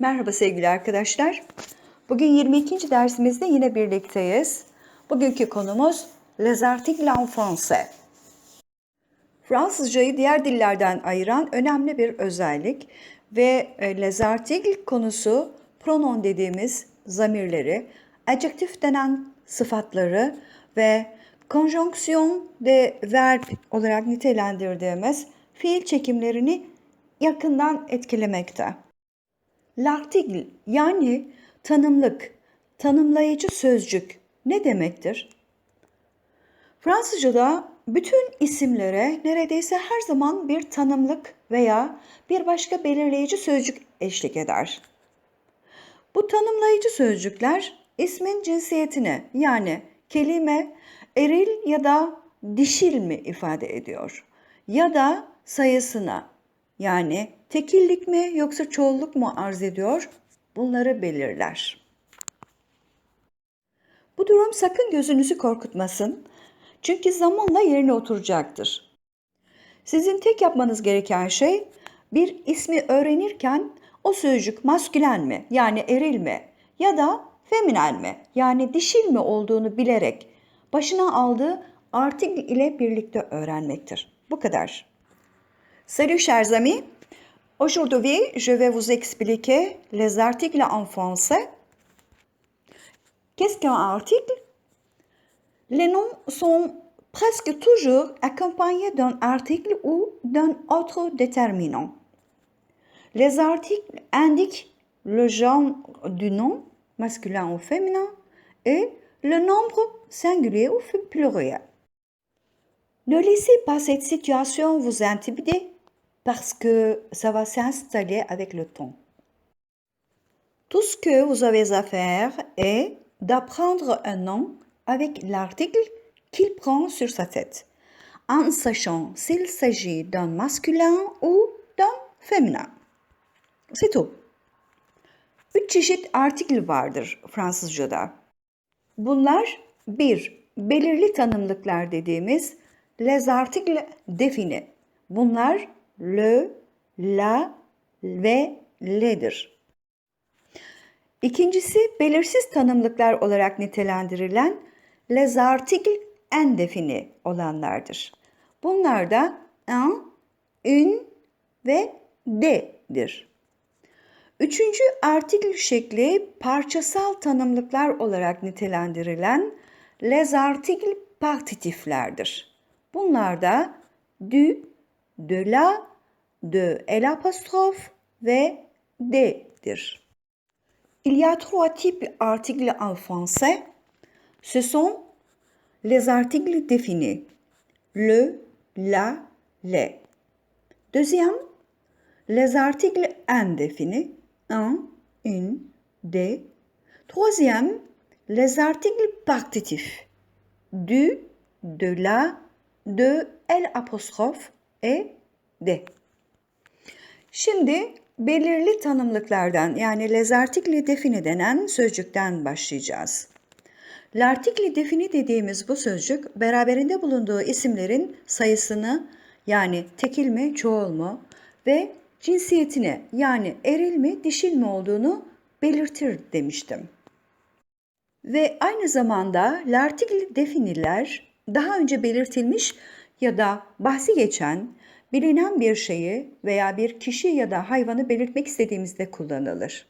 Merhaba sevgili arkadaşlar. Bugün 22. dersimizde yine birlikteyiz. Bugünkü konumuz Les articles en français. Fransızcayı diğer dillerden ayıran önemli bir özellik ve e, les articles konusu pronom dediğimiz zamirleri, adjektif denen sıfatları ve konjonksiyon de verb olarak nitelendirdiğimiz fiil çekimlerini yakından etkilemekte. L'article yani tanımlık, tanımlayıcı sözcük ne demektir? Fransızca'da bütün isimlere neredeyse her zaman bir tanımlık veya bir başka belirleyici sözcük eşlik eder. Bu tanımlayıcı sözcükler ismin cinsiyetini yani kelime eril ya da dişil mi ifade ediyor ya da sayısını yani tekillik mi yoksa çoğulluk mu arz ediyor bunları belirler. Bu durum sakın gözünüzü korkutmasın. Çünkü zamanla yerine oturacaktır. Sizin tek yapmanız gereken şey bir ismi öğrenirken o sözcük maskülen mi yani eril mi ya da feminen mi yani dişil mi olduğunu bilerek başına aldığı article ile birlikte öğrenmektir. Bu kadar. Salut chers amis. Aujourd'hui, je vais vous expliquer les articles en français. Qu'est-ce qu'un article? Les noms sont presque toujours accompagnés d'un article ou d'un autre déterminant. Les articles indiquent le genre du nom, masculin ou féminin, et le nombre singulier ou pluriel. Ne laissez pas cette situation vous intimider parce que ça va s'installer avec le temps. Tout ce que vous avez à faire est d'apprendre un nom avec l'article qu'il prend sur sa tête, en sachant s'il s'agit d'un masculin ou d'un féminin. C'est tout. Üç çeşit artikel vardır Fransızca'da. Bunlar bir, belirli tanımlıklar dediğimiz les articles définis. Bunlar le, la ve le'dir. İkincisi belirsiz tanımlıklar olarak nitelendirilen les articles indéfinis olanlardır. Bunlar da un, une ve de'dir. Üçüncü artikül şekli parçasal tanımlıklar olarak nitelendirilen les articles partitiflerdir. Bunlar da du, de la, de l'apostrophe ve de'dir. Il y a trois types d'articles en français. Ce sont les articles définis. Le, la, les. Deuxième, les articles indéfinis. Un, une, des. Troisième, les articles partitifs. Du, de la, de, el apostrophe et de. Şimdi belirli tanımlıklardan yani les articles définis denen sözcükten başlayacağız. L'article défini dediğimiz bu sözcük beraberinde bulunduğu isimlerin sayısını yani tekil mi çoğul mu ve cinsiyetini yani eril mi dişil mi olduğunu belirtir demiştim. Ve aynı zamanda l'article définiler daha önce belirtilmiş ya da bahsi geçen bilinen bir şeyi veya bir kişi ya da hayvanı belirtmek istediğimizde kullanılır.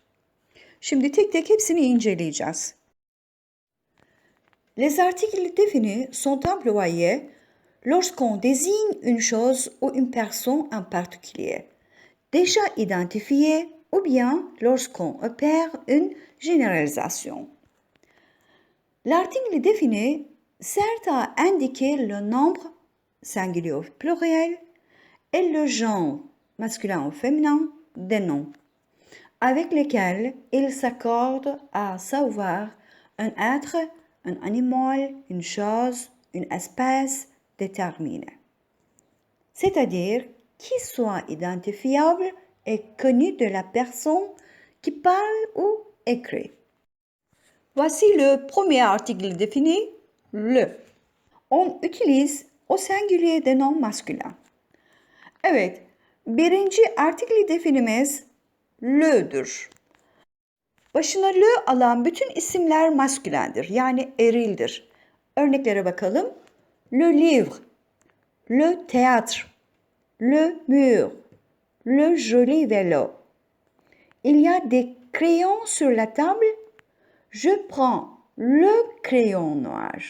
Şimdi tek tek hepsini inceleyeceğiz. Les articles définis sont employés lorsqu'on désigne une chose ou une personne en particulier, déjà identifiée ou bien lorsqu'on opère une généralisation. L'article défini sert à indiquer le nombre, singulier ou pluriel, et le genre, masculin ou féminin, des noms, avec lesquels il s'accorde à savoir un être, un animal, une chose, une espèce déterminée. C'est-à-dire qui soit identifiable et connu de la personne qui parle ou écrit. Voici le premier article défini, le. On utilise au singulier des noms masculins. Evet, birinci artikli definimiz le'dür. Başına le alan bütün isimler maskülendir. Yani erildir. Örneklere bakalım. Le livre, le théâtre, le mur, le joli vélo. Il y a des crayons sur la table. Je prends le crayon noir.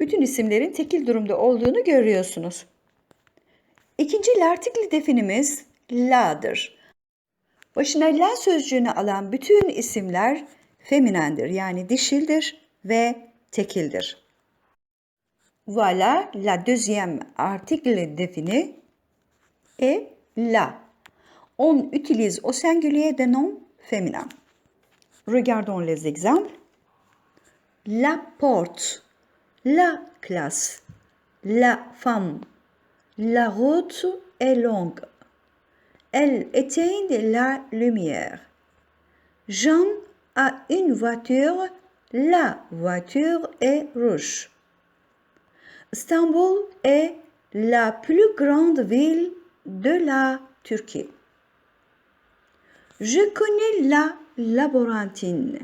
Bütün isimlerin tekil durumda olduğunu görüyorsunuz. İkinci l'artikli definimiz la'dır. Başına la sözcüğünü alan bütün isimler feminendir yani dişildir ve tekildir. Voilà la deuxième article défini est la. On utilise au singulier des noms féminins. Regardons les exemples. La porte, la classe, la femme, la route est longue. Elle éteint la lumière. Jean a une voiture, la voiture est rouge. Istanbul est la plus grande ville de la Turquie. Je connais la laborantine.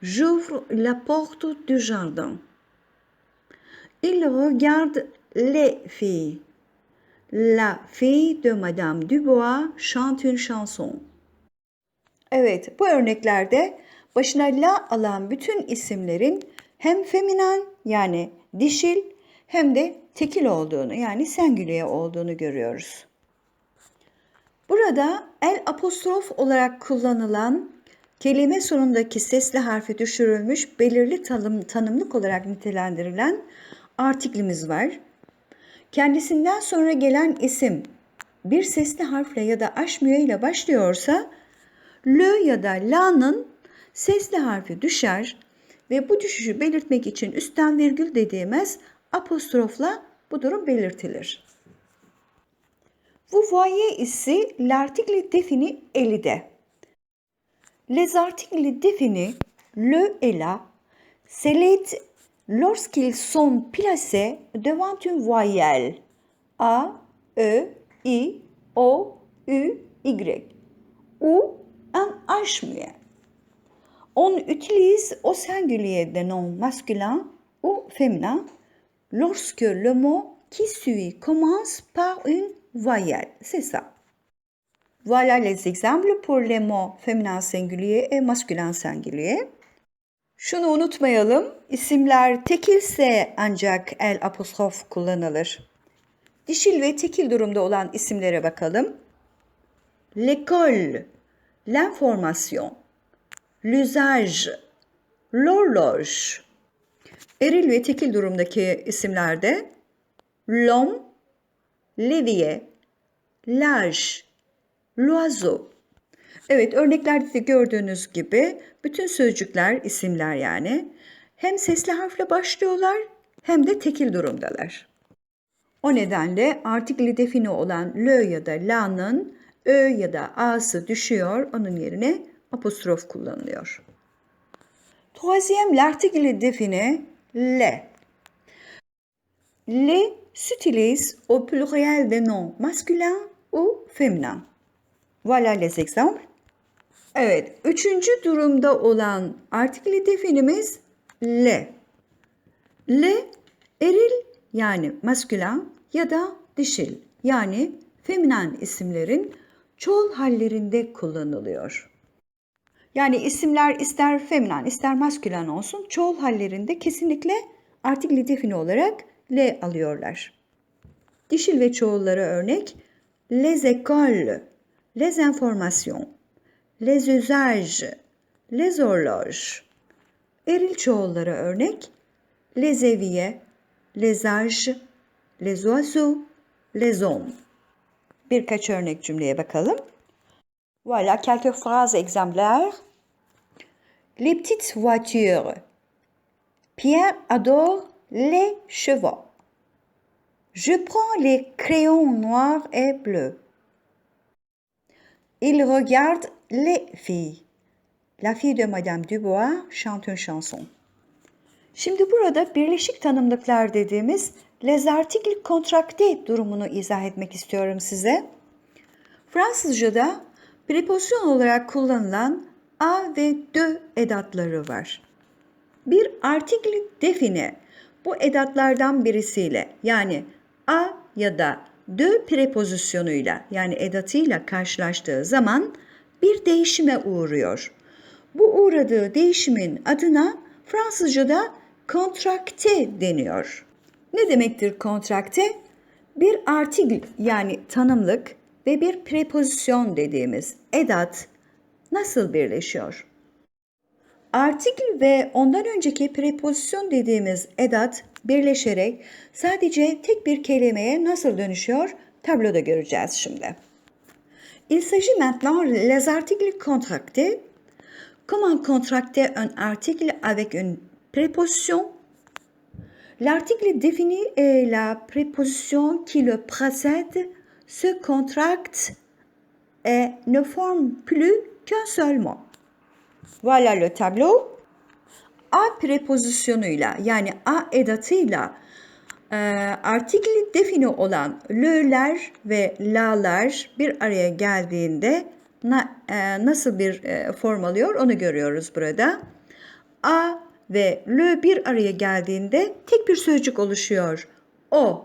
J'ouvre la porte du jardin. Il regarde les filles. La fille de Madame Dubois chante une chanson. Evet, bu örneklerde başına la alan bütün isimlerin hem feminen yani dişil hem de tekil olduğunu yani sengülye olduğunu görüyoruz. Burada el apostrof olarak kullanılan kelime sonundaki sesli harfi düşürülmüş belirli tanım, tanımlık olarak nitelendirilen artiklimiz var. Kendisinden sonra gelen isim bir sesli harfle ya da aşmüye ile başlıyorsa L ya da la'nın sesli harfi düşer ve bu düşüşü belirtmek için üstten virgül dediğimiz apostrofla bu durum belirtilir. Vous voyez ici l'article défini est l'idée. Les articles définis, le et la, s'élèvent lorsqu'ils sont placés devant une voyelle A, E, I, O, U, Y ou un H muet. On utilise au singulier des noms masculins ou féminins lorsque le mot qui suit commence par une voyelle. C'est ça. Voilà les exemples pour les mots féminin singulier et masculin singulier. Şunu unutmayalım, isimler tekilse ancak el apostrof kullanılır. Dişil ve tekil durumda olan isimlere bakalım. L'école, l'information, l'usage, l'horloge. Eril ve tekil durumdaki isimlerde l'homme, l'évier, l'âge, l'oiseau. Evet örneklerde de gördüğünüz gibi bütün sözcükler, isimler yani hem sesli harfle başlıyorlar hem de tekil durumdalar. O nedenle artikli defini olan l ya da la'nın ö ya da a'sı düşüyor, onun yerine apostrof kullanılıyor. Troisième, l'article défini le. Le s'utilise au pluriel des noms masculins ou féminins. Voilà les exemples. Evet, üçüncü durumda olan artikli definimiz le. Le, eril yani maskülen ya da dişil yani feminen isimlerin çoğul hallerinde kullanılıyor. Yani isimler ister feminen ister maskülen olsun çoğul hallerinde kesinlikle artikli defini olarak le alıyorlar. Dişil ve çoğullara örnek les écoles, les informations, les usages, les horloges. Eril çoğullara örnek les éviers, les âges, les oiseaux, les hommes. Birkaç örnek cümleye bakalım. Voilà quelques phrases exemplaires. Les petites voitures. Pierre adore les chevaux. Je prends les crayons noirs et bleus. Il regarde les filles. La fille de Madame Dubois chante une chanson. Şimdi burada birleşik tanımlıklar dediğimiz les articles contractés durumunu izah etmek istiyorum size. Fransızca'da Prepozisyon olarak kullanılan a ve de edatları var. Bir artikli define bu edatlardan birisiyle yani a ya da de prepozisyonuyla yani edatıyla karşılaştığı zaman bir değişime uğruyor. Bu uğradığı değişimin adına Fransızca'da kontrakte deniyor. Ne demektir kontrakte? Bir artikl yani tanımlık ve bir prepozisyon dediğimiz edat nasıl birleşiyor? Artikl ve ondan önceki prepozisyon dediğimiz edat birleşerek sadece tek bir kelimeye nasıl dönüşüyor tabloda göreceğiz şimdi. Il s'agit maintenant les articles contractés. Comment contracter un article avec une préposition? L'article définit et la préposition qui le précède se contractent et ne forment plus qu'un seul mot. Voilà le tableau. A prepozisyonuyla yani A artikli defini olan lö'ler ve la'lar bir araya geldiğinde na, e, nasıl bir e, form alıyor onu görüyoruz burada. A ve lö bir araya geldiğinde tek bir sözcük oluşuyor. O.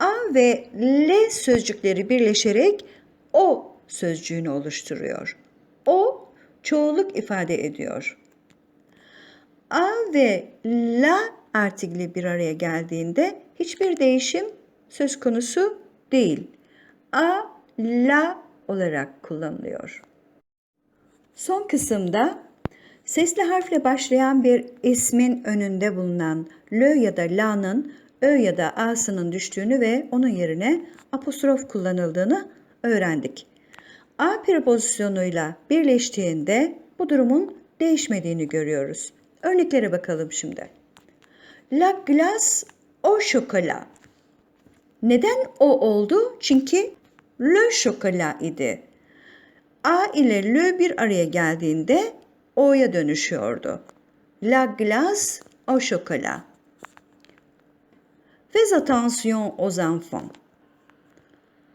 A ve L sözcükleri birleşerek o sözcüğünü oluşturuyor. O çoğulluk ifade ediyor. A ve la artikli bir araya geldiğinde hiçbir değişim söz konusu değil. A, la olarak kullanılıyor. Son kısımda sesli harfle başlayan bir ismin önünde bulunan lö ya da la'nın ö ya da a'sının düştüğünü ve onun yerine apostrof kullanıldığını öğrendik. A prepozisyonuyla birleştiğinde bu durumun değişmediğini görüyoruz. Örneklere bakalım şimdi. La glace au chocolat. Neden o oldu? Çünkü le chocolat idi. A ile le bir araya geldiğinde o'ya dönüşüyordu. La glace au chocolat. Fais attention aux enfants.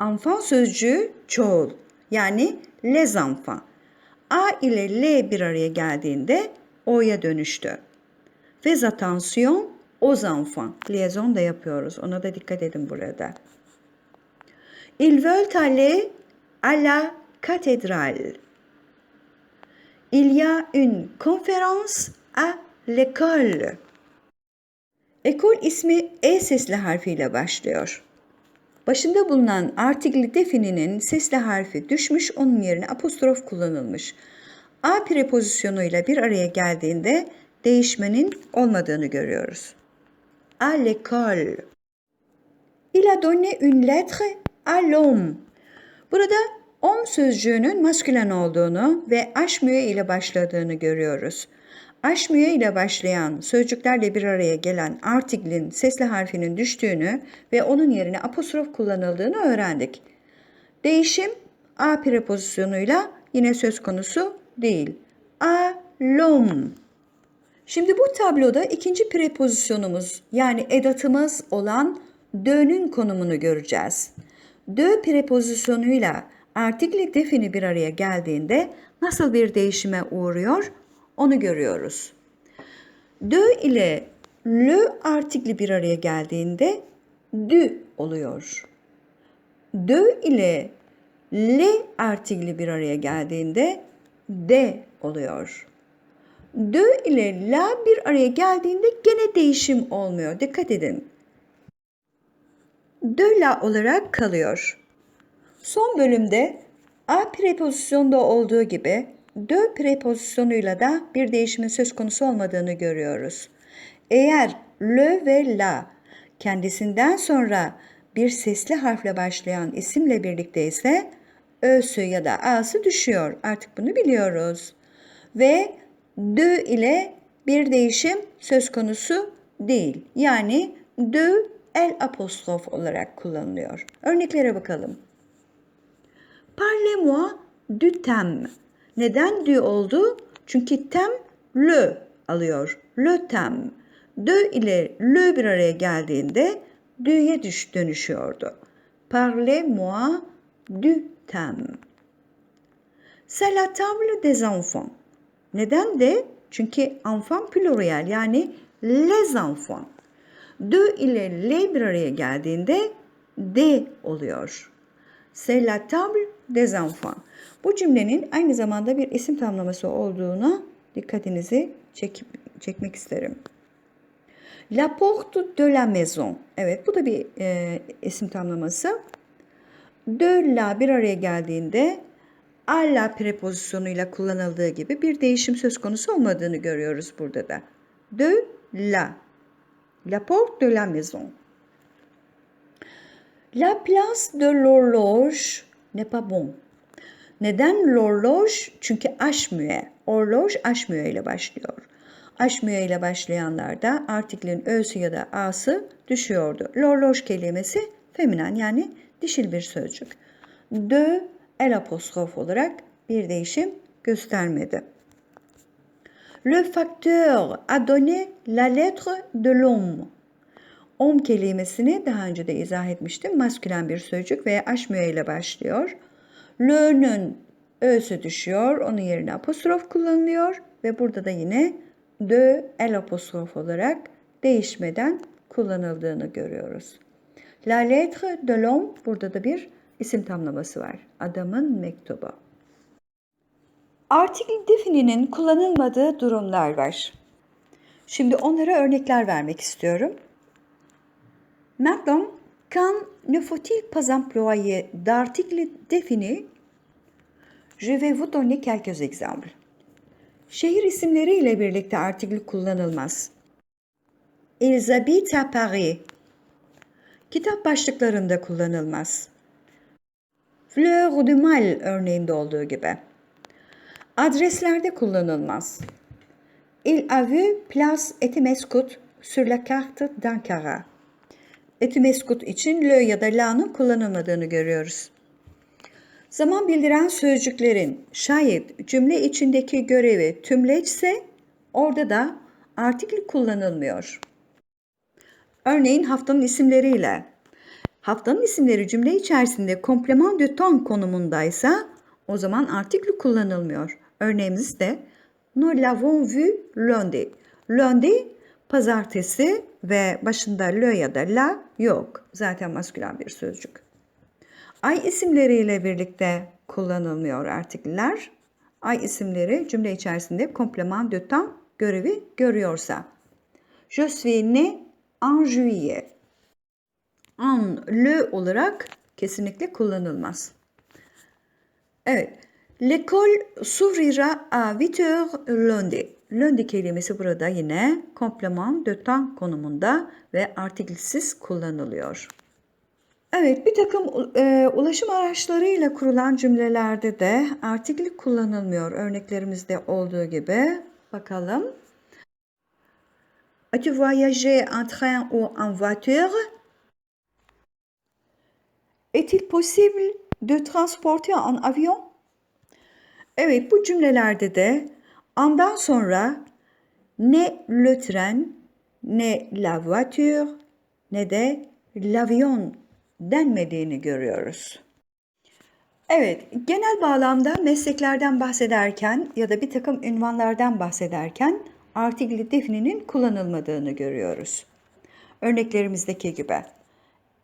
Enfant sözcüğü çoğul yani les enfants. A ile L bir araya geldiğinde O'ya dönüştü. Fais attention aux enfants. Liaison da yapıyoruz. Ona da dikkat edin burada. Ils veulent aller à la cathédrale. Il y a une conférence à l'école. Ekol ismi E sesli harfiyle başlıyor. Başında bulunan artikli defininin sesli harfi düşmüş, onun yerine apostrof kullanılmış. A prepozisyonuyla bir araya geldiğinde değişmenin olmadığını görüyoruz. À l'école. Il a donné une lettre à l'homme. Burada on sözcüğünün maskülen olduğunu ve aşmüye ile başladığını görüyoruz. Aşmüye ile başlayan sözcüklerle bir araya gelen artiklin sesli harfinin düştüğünü ve onun yerine apostrof kullanıldığını öğrendik. Değişim a prepozisyonuyla yine söz konusu değil. A l'homme. Şimdi bu tabloda ikinci prepozisyonumuz yani edatımız olan dö'nün konumunu göreceğiz. Dö prepozisyonuyla artikli defini bir araya geldiğinde nasıl bir değişime uğruyor onu görüyoruz. Dö ile le artikli bir araya geldiğinde dü oluyor. Dö ile le artikli bir araya geldiğinde de oluyor. Dö ile la bir araya geldiğinde gene değişim olmuyor. Dikkat edin. Dö la olarak kalıyor. Son bölümde a prepozisyonda olduğu gibi dö prepozisyonuyla da bir değişimin söz konusu olmadığını görüyoruz. Eğer le ve la kendisinden sonra bir sesli harfle başlayan isimle birlikte ise ö'sü ya da a'sı düşüyor. Artık bunu biliyoruz. Ve dö ile bir değişim söz konusu değil. Yani dö el apostrof olarak kullanılıyor. Örneklere bakalım. Parlez-moi du thème. Neden dü oldu? Çünkü tem le alıyor. Le tem. Dö ile le bir araya geldiğinde dü'ye düş dönüşüyordu. Parlez-moi du thème. C'est la table des enfants. Neden de? Çünkü enfant pluriel yani les enfants. De ile le bir araya geldiğinde de oluyor. C'est la table des enfants. Bu cümlenin aynı zamanda bir isim tamlaması olduğuna dikkatinizi çek, çekmek isterim. La porte de la maison. Evet bu da bir e, isim tamlaması. De la bir araya geldiğinde a la prepozisyonuyla kullanıldığı gibi bir değişim söz konusu olmadığını görüyoruz burada da. De la. La porte de la maison. La place de l'horloge n'est pas bon. Neden l'horloge? Çünkü aşmüye. Horloge aşmüye ile başlıyor. Aşmüye ile başlayanlarda artiklin ö'sü ya da a'sı düşüyordu. L'horloge kelimesi feminen yani dişil bir sözcük. De el apostrof olarak bir değişim göstermedi. Le facteur a donné la lettre de l'homme. Homme kelimesini daha önce de izah etmiştim. Maskülen bir sözcük ve aşmüye ile başlıyor. Le'nün ö'sü düşüyor. Onun yerine apostrof kullanılıyor. Ve burada da yine de el apostrof olarak değişmeden kullanıldığını görüyoruz. La lettre de l'homme burada da bir isim tamlaması var. Adamın mektubu. Article defininin kullanılmadığı durumlar var. Şimdi onlara örnekler vermek istiyorum. Maintenant, quand ne faut-il pas employer d'article défini Je vais vous donner quelques exemples. Şehir isimleri ile birlikte artikül kullanılmaz. Ils habitent à Paris. Kitap başlıklarında kullanılmaz. Fleur du mal örneğinde olduğu gibi. Adreslerde kullanılmaz. Il a vu place Etimeskut sur la carte d'Ankara. Etimeskut için le ya da la'nın kullanılmadığını görüyoruz. Zaman bildiren sözcüklerin şayet cümle içindeki görevi tümleçse orada da artikül kullanılmıyor. Örneğin haftanın isimleriyle. Haftanın isimleri cümle içerisinde kompleman de ton konumundaysa o zaman artikül kullanılmıyor. Örneğimiz de Nous l'avons vu lundi. Lundi pazartesi ve başında le ya da la yok. Zaten maskülen bir sözcük. Ay isimleriyle birlikte kullanılmıyor artiküller. Ay isimleri cümle içerisinde kompleman de temps görevi görüyorsa. Je suis né en juillet. En le olarak kesinlikle kullanılmaz. Evet. L'école s'ouvrira à 8 heures lundi. Lundi kelimesi burada yine kompleman de temps konumunda ve artikelsiz kullanılıyor. Evet, bir takım e, ulaşım araçlarıyla kurulan cümlelerde de artikül kullanılmıyor. Örneklerimizde olduğu gibi. Bakalım. As-tu voyagé en train ou en voiture? Est-il possible de transporter en avion? Evet, bu cümlelerde de andan sonra ne le tren, ne la voiture, ne de l'avion denmediğini görüyoruz. Evet, genel bağlamda mesleklerden bahsederken ya da bir takım ünvanlardan bahsederken artikli defininin kullanılmadığını görüyoruz. Örneklerimizdeki gibi.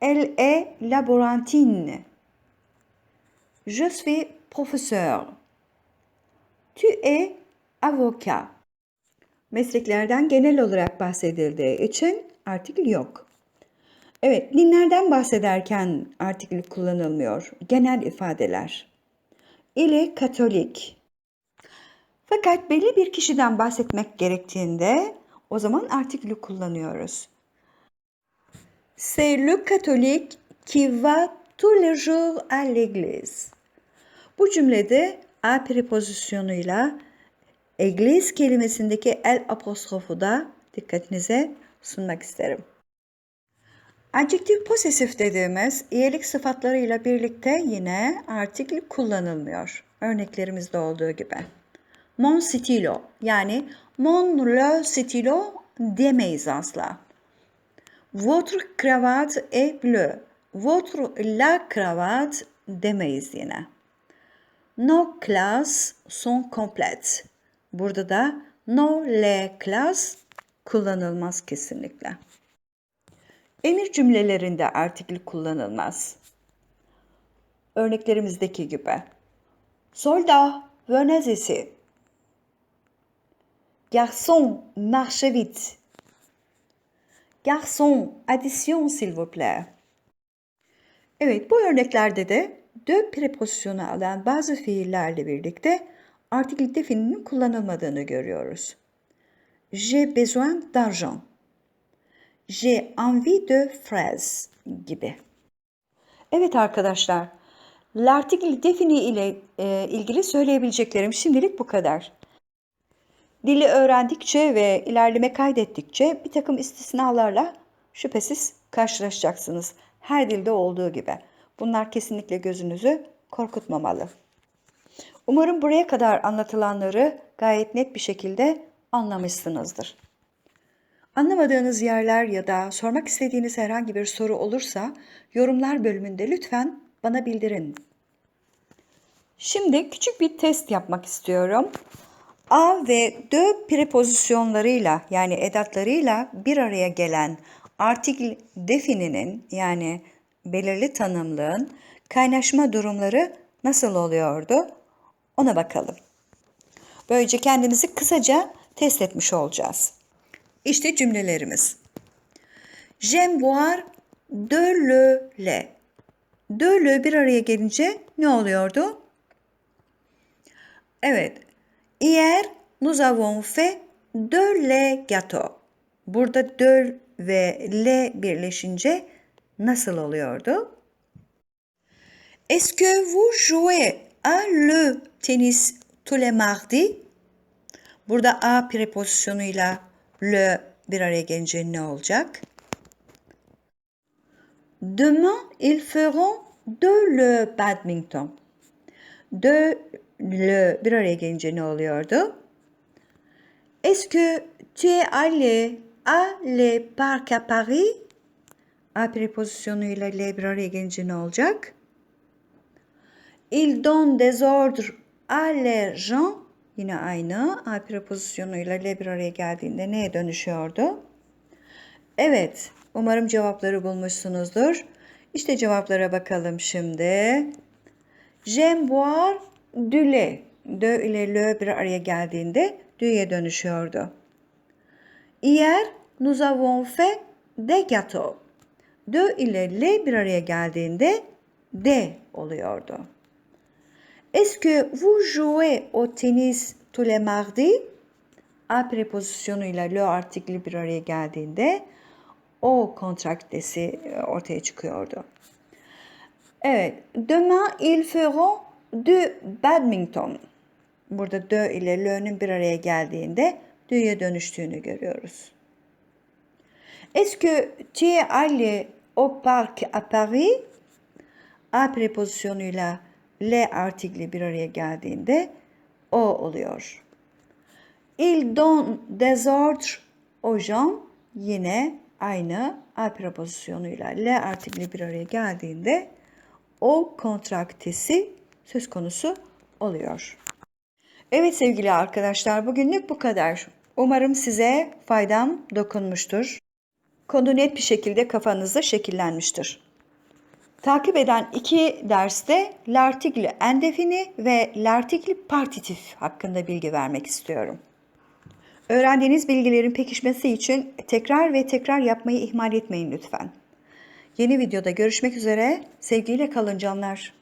Elle est laborantine. Je suis professeur. Tu es avocat. Mesleklerden genel olarak bahsedildiği için artikül yok. Evet, dinlerden bahsederken artikül kullanılmıyor. Genel ifadeler. İle katolik. Fakat belli bir kişiden bahsetmek gerektiğinde o zaman artikülü kullanıyoruz. C'est le catholique qui va tous les jours à l'église. Bu cümlede a prepozisyonuyla église kelimesindeki el apostrofu da dikkatinize sunmak isterim. Adjektif posesif dediğimiz iyilik sıfatlarıyla birlikte yine artikül kullanılmıyor. Örneklerimizde olduğu gibi. Mon stilo yani mon le stilo demeyiz asla. Votre cravate est bleu. Votre la cravate demeyiz yine. Nos classes sont complètes. Burada da no les classes kullanılmaz kesinlikle. Emir cümlelerinde artikül kullanılmaz. Örneklerimizdeki gibi. Soldat, venez ici. Garçon, marchez vite. Garçon, addition s'il vous plaît. Evet, bu örneklerde de de prepozisyonu alan bazı fiillerle birlikte artikül defininin kullanılmadığını görüyoruz. J'ai besoin d'argent. J'ai envie de fraises gibi. Evet arkadaşlar, l'article defini ile e, ilgili söyleyebileceklerim şimdilik bu kadar. Dili öğrendikçe ve ilerleme kaydettikçe bir takım istisnalarla şüphesiz karşılaşacaksınız. Her dilde olduğu gibi. Bunlar kesinlikle gözünüzü korkutmamalı. Umarım buraya kadar anlatılanları gayet net bir şekilde anlamışsınızdır. Anlamadığınız yerler ya da sormak istediğiniz herhangi bir soru olursa yorumlar bölümünde lütfen bana bildirin. Şimdi küçük bir test yapmak istiyorum. A ve de prepozisyonlarıyla yani edatlarıyla bir araya gelen artikl defininin yani belirli tanımlığın kaynaşma durumları nasıl oluyordu? Ona bakalım. Böylece kendimizi kısaca test etmiş olacağız. İşte cümlelerimiz. J'aime boire de le lait. De le bir araya gelince ne oluyordu? Evet. Hier, nous avons fait de le gâteaux. Burada de ve le birleşince nasıl oluyordu? Est-ce que vous jouez à le tennis tous les mardis? Burada a prepozisyonuyla le bir araya gelince ne olacak? Demain, ils feront de le badminton. De le bir araya gelince ne oluyordu? Est-ce que tu es allé à le parc à Paris? A prepozisyonuyla le bir araya gelince ne olacak? Il donne des ordres à les gens. Yine aynı. A prepozisyonuyla le bir araya geldiğinde neye dönüşüyordu? Evet. Umarım cevapları bulmuşsunuzdur. İşte cevaplara bakalım şimdi. J'aime boire lait. De ile le bir araya geldiğinde dü'ye dönüşüyordu. Hier, nous avons fait des gâteaux. De ile le bir araya geldiğinde de oluyordu. Est-ce que vous jouez au tennis tous les mardis? A prepozisyonuyla le artikli bir araya geldiğinde o kontraktesi ortaya çıkıyordu. Evet, demain ils feront du badminton. Burada de ile le'nin bir araya geldiğinde dü'ye dönüştüğünü görüyoruz. Est-ce que tu es allé au parc à Paris? A prepozisyonuyla le artikli bir araya geldiğinde o oluyor. Il donne des ordres aux gens yine aynı a prepozisyonuyla le artikli bir araya geldiğinde o kontraktesi söz konusu oluyor. Evet sevgili arkadaşlar bugünlük bu kadar. Umarım size faydam dokunmuştur. Konu net bir şekilde kafanızda şekillenmiştir. Takip eden iki derste l'article endefini ve l'article partitif hakkında bilgi vermek istiyorum. Öğrendiğiniz bilgilerin pekişmesi için tekrar ve tekrar yapmayı ihmal etmeyin lütfen. Yeni videoda görüşmek üzere. Sevgiyle kalın canlar.